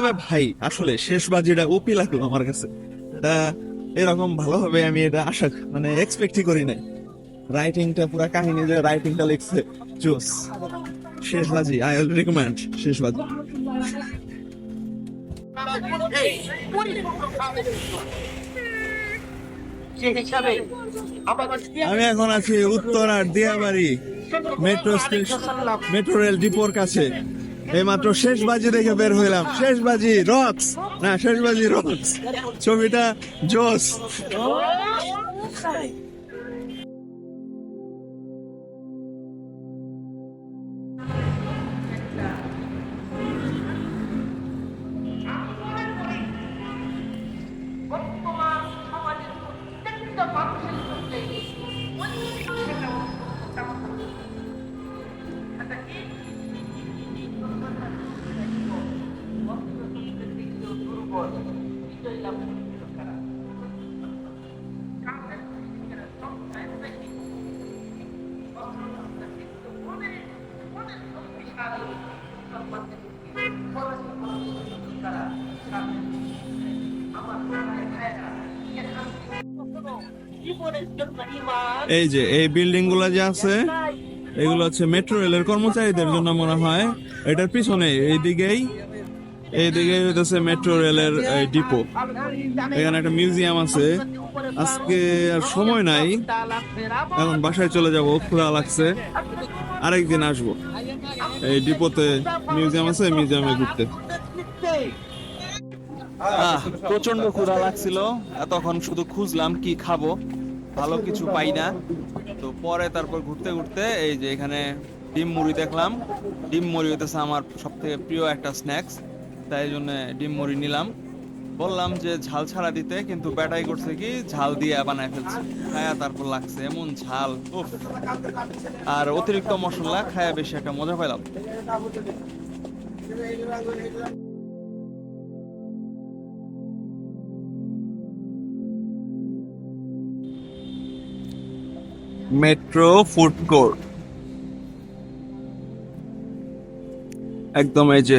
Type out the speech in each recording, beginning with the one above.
তবে ভাই আসলে শেষ বাজিটা ওপি লাগল আমার কাছে। এরকম ভালো হবে আমি এটা আশা মানে এক্সপেক্টই করি নাই। রাইটিংটা পুরো কাহিনী যে রাইটিংটা লিখছে জোস। শেষ বাজি আই উইল রিকমেন্ড শেষ বাজি। আমি এখন আছি উত্তরার Diabari metro station metro rail ডিপোর কাছে। এই মাত্র শেষ বাজি দেখে বের হইলাম। শেষ বাজি, রক্স। না, শেষ বাজি, রক্স। ছবিটা জোস। বর্তমান সমাজের এই যে, এই বিল্ডিংগুলা যে আছে, এগুলো হচ্ছে মেট্রো রেলের কর্মচারীদের জন্য মনে হয়। এটার পিছনে, এইদিকেই এইদিকে হইতেছে মেট্রো রেলের ডিপো। এখানে একটা মিউজিয়াম আছে। আজকে আর সময় নাই। এখন বাসায় চলে যাব খোলা লাগছে। আরেকদিন আসব। এই ডিপোতে মিউজিয়াম আছে, মিউজিয়ামে ঘুরতে। প্রচণ্ড ক্ষুধা লাগছিল। তখন শুধু খুঁজলাম কি খাব। ভালো কিছু পাই না। তো পরে তারপর ঘুরতে ঘুরতে এই যে এখানে ডিম মুড়ি দেখলাম। ডিম মুড়ি হইতেছে আমার সব থেকে প্রিয় একটা স্ন্যাক্স। তাই জন্য ডিম মুড়ি নিলাম। বললাম যে ঝাল ছাড়া দিতে, কিন্তু ব্যাটাই করছে কি, ঝাল দিয়ে বানায় ফেলছে। খায়া তারপর লাগছে এমন ঝাল আর অতিরিক্ত মশলা খায়া বেশি একটা মজা পাইলাম। Metro food court. একদম এই যে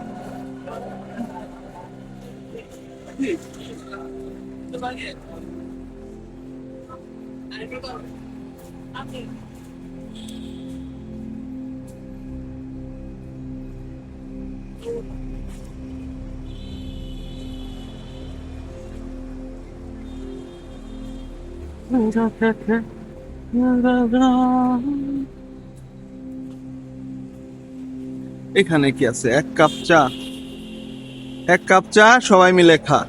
এখানে কি আছে? এক কাপ চা। এক কাপ চা, সবাই মিলে খা।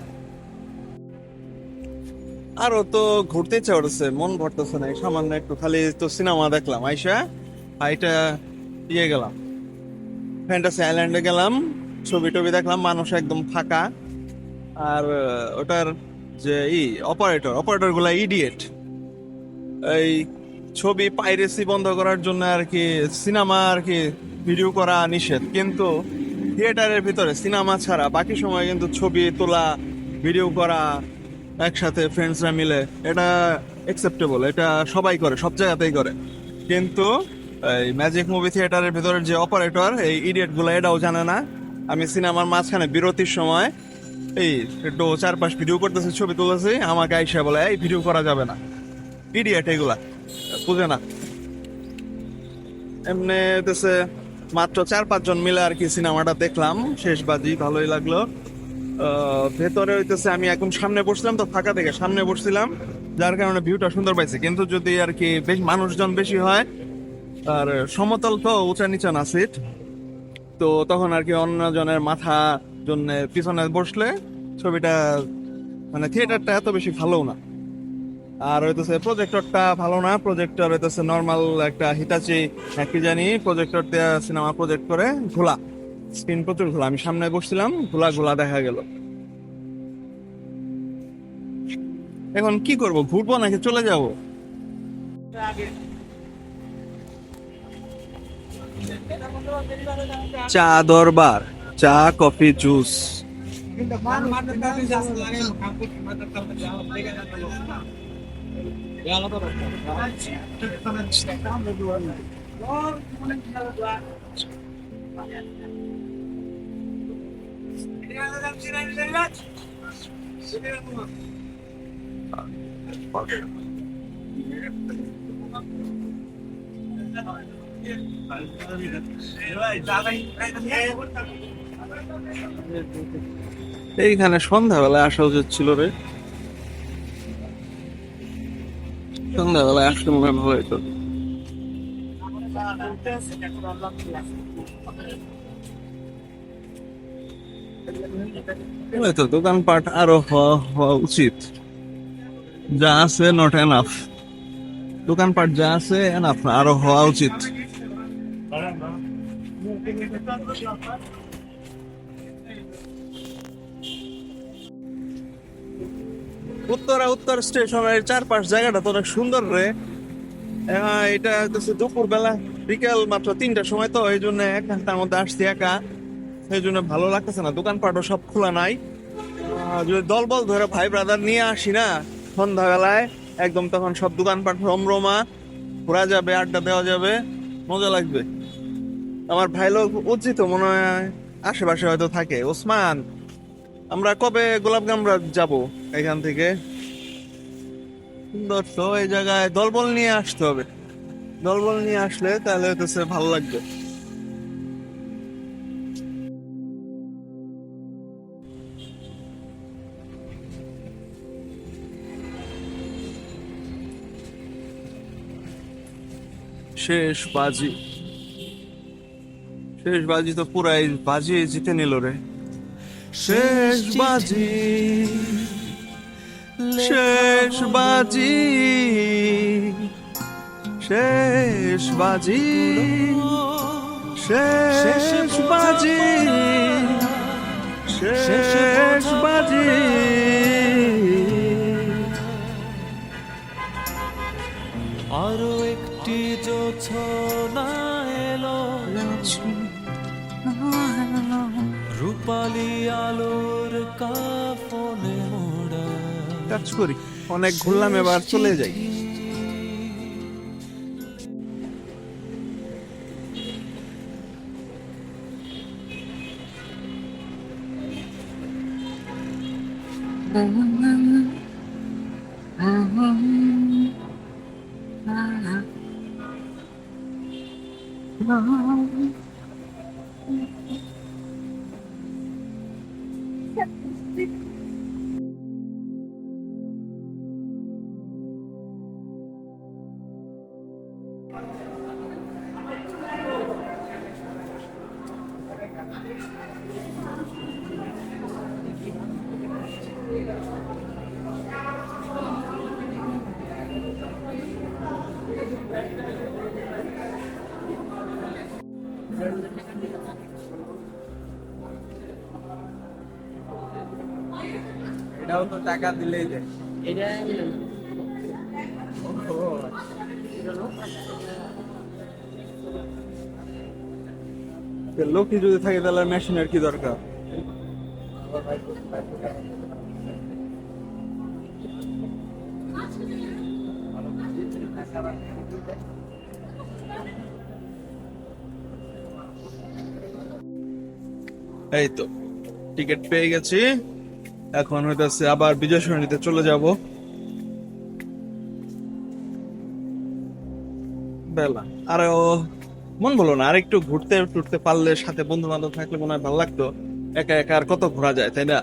আরও তো ঘুরতে করতেছে, মন ভরতেছে না। সামান্য একটু খালি তো সিনেমা দেখলাম, আইসা, আইটা ইয়ে গেলাম। ফ্যান্টাসি আইল্যান্ডে গেলাম ছবি টবি দেখলাম, মানুষ একদম ফাঁকা। আর ওটার যে ই অপারেটর অপারেটরগুলা ইডিয়েট এই ছবি পাইরেসি বন্ধ করার জন্য আর কি সিনেমা আর কি ভিডিও করা নিষেধ। কিন্তু থিয়েটারের ভিতরে, সিনেমা ছাড়া, বাকি সময় কিন্তু ছবি তোলা, ভিডিও করা, একসাথে ফ্রেন্ডসরা মিলে, এটা অ্যাকসেপ্টেবল এটা সবাই করে, সব জায়গাতেই করে। কিন্তু এই ম্যাজিক মুভি থিয়েটারের ভিতরে যে অপারেটর এই ইডিয়েটগুলো এটাও জানে না। আমি সিনেমার মাঝখানে বিরতির সময় এই একটু চারপাশ ভিডিও করতেছি, ছবি তুলেছি আমাকে আইসা বলে, এই ভিডিও করা যাবে না। ইডিয়েট এগুলা, বুঝে না। এমনি মাত্র চার পাঁচজন মিলে আর কি সিনেমাটা দেখলাম। শেষ বাজি, ভালোই লাগল। ভেতরে হইতেছে আমি এখন সামনে বসলাম, তো ফাঁকা থেকে সামনে বসছিলাম, যার কারণে ভিউটা সুন্দর পাইছে। কিন্তু যদি আর কি বেশ মানুষজন বেশি হয়, আর সমতল তো উঁচা নিচা না সিট তো তখন আর কি অন্যজনের মাথা জন্য পিছনে বসলে ছবিটা মানে থিয়েটারটা এত বেশি ভালো না। আর হইতেছে প্রজেক্টরটা ভালো না প্রজেক্টর হইতেছে নর্মাল একটা হিটাচি কি জানি প্রজেক্টর দিয়ে সিনেমা প্রজেক্ট করে, ঘোলা স্ক্রিন প্রচুর ঘোলা। আমি সামনে বসছিলাম, ঘোলা ঘোলা দেখা গেল। এখন কি করব, ঘুরবো নাকি চলে যাব? চা দরবার, চা, কফি, জুস। এইখানে সন্ধ্যাবেলায় আসা উচিত ছিল রে। সন্ধ্যাবেলায় আসলে মনে হয় ভালো হতো হয়তো দোকানপাট আরও হওয়া হওয়া উচিত। যা আছে নট এনাফ দোকানপাট যা আছে এনাফ আরও হওয়া উচিত। উত্তরা উত্তর স্টেশনের চারপাশ জায়গাটা তো অনেক সুন্দর রে। হ্যাঁ, এটা হচ্ছে দুপুর বেলা বিকেল মাত্র তিনটার সময় তো এই জন্য এক ঘণ্টার মধ্যে আসছি একা। সেই জন্য ভালো লাগতেছে না দোকানপাটও সব খোলা নাই। যদি দলবল ধরে ভাই ব্রাদার নিয়ে আসি না সন্ধ্যাবেলায় একদম তখন সব দোকানপাট রমরমা ঘোরা যাবে আড্ডা দেওয়া যাবে মজা লাগবে। আমার ভাই লোক উচিত মনে হয় আশেপাশে হয়তো থাকে। ওসমান আমরা কবে গোলাপগামরা যাব এখান থেকে? সুন্দর তো, এই জায়গায় দলবল নিয়ে আসতে হবে। দলবল নিয়ে আসলে তাহলে হতেছে ভালো লাগবে। শেষ বাজি। শেষ বাজি তো পুরাই বাজি জিতে নিল রে। শেষ বাজি শেষ বাজি শেষ বাজি শেষ বাজি শেষ বাজি। আরও একটি জোছনা রূপালি আলোর কাফনে মোড়া। কাজ করি। অনেক ঘুরলাম এবার চলে যাই। এটাও তো টাকা দিলেই দেয়। লোকই যদি থাকে তাহলে মেশিনের কি দরকার? এই তো, টিকিট পেয়ে গেছি। এখন হইতেছে আবার বিজয় সরণিতে চলে যাব। বেলা। আরে ও, মন বলো না, আরেকটু ঘুরতে টুরতে পারলে সাথে বন্ধু বান্ধব থাকলে মনে হয় ভালো লাগতো। একা একা আর কত ঘোরা যায়, তাই না?